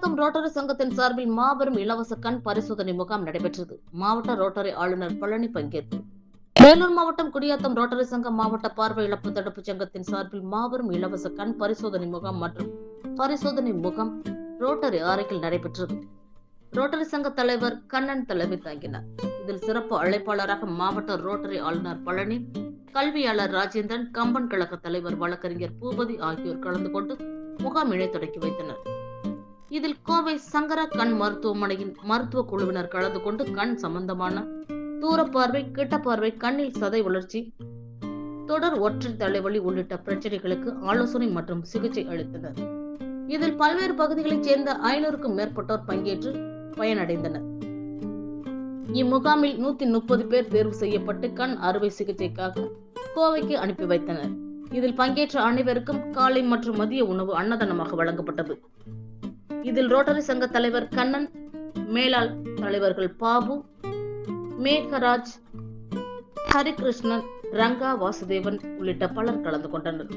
Gudiyatham rotary சங்கத்தின் சார்பில் மாபெரும் இலவச கண் பரிசோதனை முகாம் நடைபெற்றது. மாவட்ட ரோட்டரி ஆளுநர் பழனி பங்கேற்பு. வேலூர் மாவட்டம் குடியாத்தம் ரோட்டரி சங்கம் மாவட்ட பார்வை இழப்பு தடுப்பு சங்கத்தின் சார்பில் மாபெரும் இலவச கண் பரிசோதனை முகாம் மற்றும் பரிசோதனை முகாம் ரோட்டரி அறையில் நடைபெற்றது. ரோட்டரி சங்க தலைவர் கண்ணன் தலைமை தாங்கினார். இதில் சிறப்பு அழைப்பாளராக மாவட்ட ரோட்டரி ஆளுநர் பழனி கல்வியாளர் ராஜேந்திரன் கம்பன் கழக தலைவர் வழக்கறிஞர் பூபதி ஆகியோர் கலந்து கொண்டு முகாமினை தொடக்கி வைத்தனர். இதில் கோவை சங்கரா கண் மருத்துவமனையின் மருத்துவ குழுவினர் கலந்து கொண்டு கண் சம்பந்தமான தூரப்பார்வை கிட்ட பார்வை கண்ணில் சதை வளர்ச்சி தொடர் ஒற்றை தலைவலி உள்ளிட்ட பிரச்சனைகளுக்கு ஆலோசனை மற்றும் சிகிச்சை அளித்தனர். இதில் பல்வேறு பகுதிகளைச் சேர்ந்த ஐநூறுக்கும் மேற்பட்டோர் பங்கேற்று பயனடைந்தனர். இம்முகாமில் நூத்தி முப்பது பேர் தேர்வு செய்யப்பட்டு கண் அறுவை சிகிச்சைக்காக கோவைக்கு அனுப்பி வைத்தனர். இதில் பங்கேற்ற அனைவருக்கும் காலை மற்றும் மதிய உணவு அன்னதானமாக வழங்கப்பட்டது. இதில் ரோட்டரி சங்க தலைவர் கண்ணன் மேலாள் தலைவர்கள் பாபு மேகராஜ் ஹரிகிருஷ்ணன் ரங்கா வாசுதேவன் உள்ளிட்ட பலர் கலந்து கொண்டனர்.